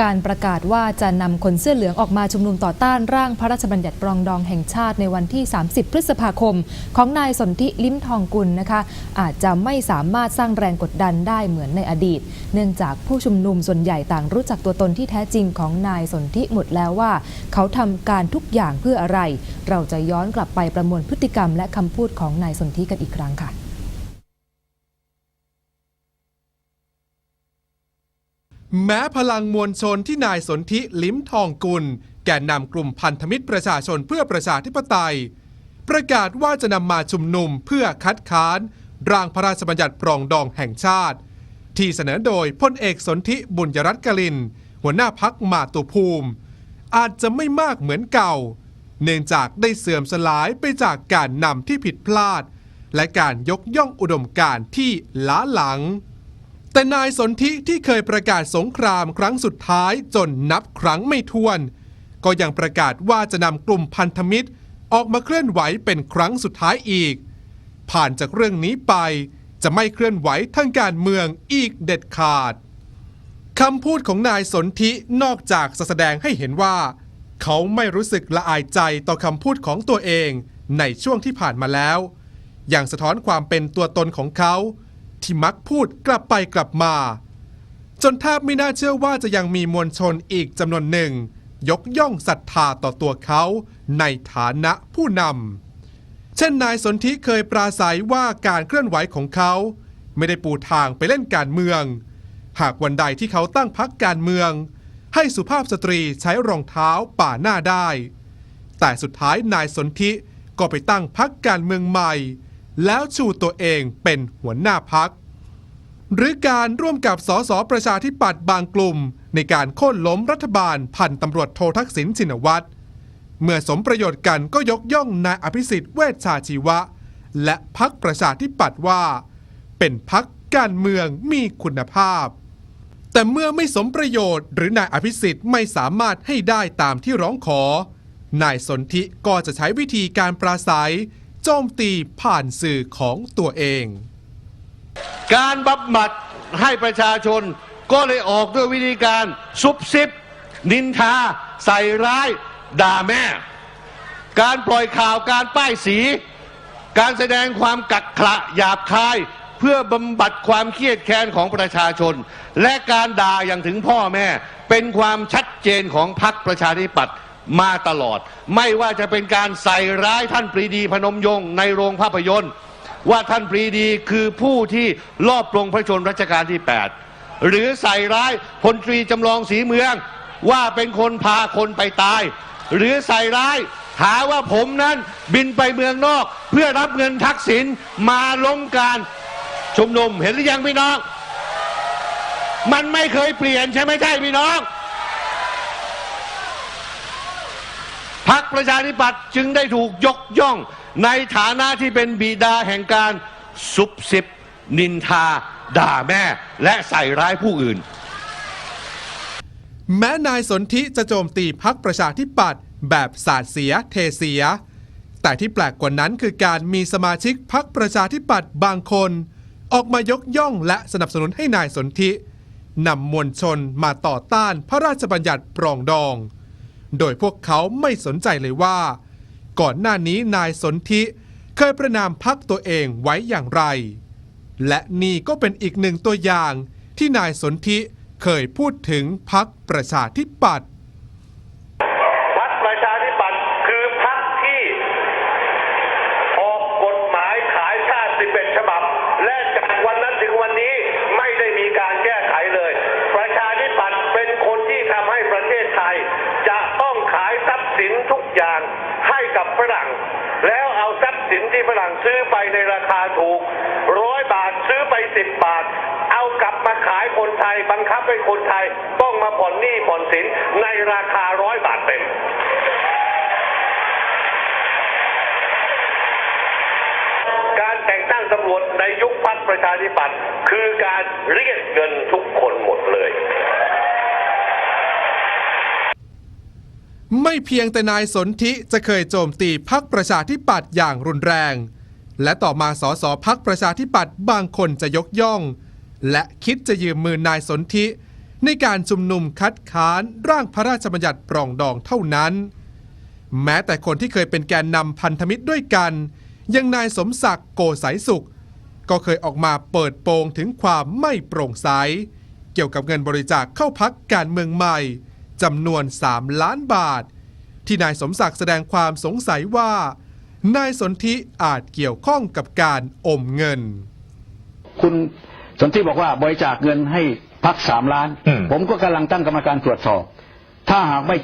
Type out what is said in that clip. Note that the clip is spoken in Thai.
การประกาศว่าจะนำคนเสื้อเหลืองออกมาชุมนุมต่อต้านร่างพระราชบัญญัติปรองดองแห่งชาติในวันที่ 30 พฤษภาคม ของนายสนธิลิ้มทองกุลนะคะ อาจจะไม่สามารถสร้างแรงกดดันได้เหมือนในอดีต เนื่องจากผู้ชุมนุมส่วนใหญ่ต่างรู้จักตัวตนที่แท้จริงของนายสนธิหมดแล้วว่า เขาทำการทุกอย่างเพื่ออะไร เราจะย้อนกลับไปประมวลพฤติกรรมและคำพูดของนายสนธิกันอีกครั้งค่ะ แม้พลังมวลชนที่นายสนธิลิ้มทองกุล แก่นำกลุ่มพันธมิตรประชาชนเพื่อประชาธิปไตย ประกาศว่าจะนำมาชุมนุมเพื่อคัดค้าน ร่างพระราชบัญญัติปรองดองแห่งชาติ ที่เสนอโดยพลเอกสนธิบุญยรัตน์กลิน หัวหน้าพักมาตุภูมิ อาจจะไม่มากเหมือนเก่า เนื่องจากได้เสื่อมสลายไปจากการนำที่ผิดพลาด และการยกย่องอุดมการณ์ที่ล้าหลัง แต่นายสนธิที่เคยประกาศสงครามครั้งสุดท้ายจนนับครั้งไม่ถ้วน ก็ยังประกาศว่าจะนำกลุ่มพันธมิตร ออกมาเคลื่อนไหวเป็นครั้งสุดท้ายอีก ผ่านจากเรื่องนี้ไปจะไม่เคลื่อนไหวทางการเมืองอีกเด็ดขาดคำพูดของนายสนธินอกจากแสดงให้เห็นว่า เขาไม่รู้สึกละอายใจต่อคำพูดของตัวเองในช่วงที่ผ่านมาแล้ว อย่างสะท้อนความเป็นตัวตนของเขา ที่มักพูดกลับไปกลับมา จนแทบไม่น่าเชื่อว่าจะยังมีมวลชนอีกจำนวนหนึ่ง ยกย่องศรัทธาต่อตัวเขาในฐานะผู้นำเช่นนายสนธิเคยปราศัยว่าการเคลื่อนไหวของเขา ไม่ได้ปูทางไปเล่นการเมือง หากวันใดที่เขาตั้งพักการเมือง ให้สุภาพสตรีใช้รองเท้าป่าหน้าได้ แต่สุดท้ายนายสนธิก็ไปตั้งพักการเมืองใหม่ แล้วชูตัวเองเป็นหัวหน้าพัก หรือการร่วมกับสสประชาธิปัตย์บางกลุ่ม ในการโค่นล้มรัฐบาลพันตำรวจโททักษิณชินวัตรเมื่อสมประโยชน์กันก็ยกย่องนายอภิสิทธิ์เวชชาชีวะ และพักประชาธิปัตย์ว่า เป็นพักการเมืองมีคุณภาพ แต่เมื่อไม่สมประโยชน์หรือนายอภิสิทธิ์ไม่สามารถให้ได้ตามที่ร้องขอ นายสนธิก็จะใช้วิธีการปราศัย โจมตีผ่านสื่อของตัวเอง การบำบัดให้ประชาชนก็เลยออกด้วยวิธีการซุบซิบ นินทา ใส่ร้าย ด่าแม่ การปล่อยข่าวการป้ายสี การแสดงความกักขระหยาบคาย เพื่อบำบัดความเครียดแค้นของประชาชน และการด่าอย่างถึงพ่อแม่ เป็นความชัดเจนของพรรคประชาธิปัตย์ มาตลอด ไม่ว่าจะเป็นการใส่ร้ายท่านปรีดีพนมยงค์ในโรงภาพยนตร์ ว่าท่านปรีดีคือผู้ที่ลอบปลงพระชนม์รัชกาลที่ 8 หรือใส่ร้ายพลตรีจำลองสีเมือง ว่าเป็นคนพาคนไปตาย หรือใส่ร้ายหาว่าผมนั้นบินไปเมืองนอก เพื่อรับเงินทักษิณมาล้มการชุมนุมเห็นหรือยังพี่น้อง มันไม่เคยเปลี่ยนใช่ไหมใช่พี่น้อง พักประชาธิปัตย์จึงได้ถูกยกย่อง ในฐานะที่เป็นบิดาแห่งการซุบซิบ นินทา ด่าแม่ และใส่ร้ายผู้อื่น แม้นายสนธิจะโจมตีพักประชาธิปัตย์แบบสาดเสียเทเสีย แต่ที่แปลกกว่านั้นคือการมีสมาชิกพักประชาธิปัตย์บางคน ออกมายกย่องและสนับสนุนให้นายสนธินำมวลชนมาต่อต้านพระราชบัญญัติปรองดอง โดยพวกเขาไม่สนใจเลยว่า ก่อนหน้านี้นายสนธิเคยประนามพักตัวเองไว้อย่างไร และนี่ก็เป็นอีกหนึ่งตัวอย่างที่นายสนธิเคยพูดถึงพักประชาธิปัตย์พักประชาธิปัตย์คือพักที่ ออกกฎหมายขายชาติ11ฉบับ และจา ให้กับฝรั่ง แล้วเอาทรัพย์สินที่ฝรั่งซื้อไปในราคาถูกร้อยบาทซื้อไปสิบบาท เอากลับมาขายคนไทย บังคับให้คนไทยต้องมาผ่อนหนี้ผ่อนสินในราคาร้อยบาทเต็มการแต่งตั้งตำรวจในยุคพรรคประชาธิปัตย์คือการเรียกเงินทุกคนหมดเลย ไม่เพียงแต่นายสนธิจะเคยโจมตีพักประชาธิปัตย์อย่างรุนแรง และต่อมาสสพักประชาธิปัตย์บางคนจะยกย่อง และคิดจะยืมมือนายสนธิในการชุมนุมคัดค้านร่างพระราชบัญญัติปรองดองเท่านั้น แม้แต่คนที่เคยเป็นแกนนำพันธมิตรด้วยกันอยังนายสมศักดิ์โกสายสุข ก็เคยออกมาเปิดโปงถึงความไม่โปร่งใส เกี่ยวกับเงินบริจาคเข้าพักการเมืองใหม่ จำนวน 3 ล้านบาท ที่นายสมศักดิ์แสดงความสงสัยว่า นายสนธิอาจเกี่ยวข้องกับการอมเงิน คุณสนธิบอกว่าบริจาคเงินให้พักสามล้านอืมผมก็กำลังตั้งกรรมการตรวจสอบ ถ้าหากไม่เจอ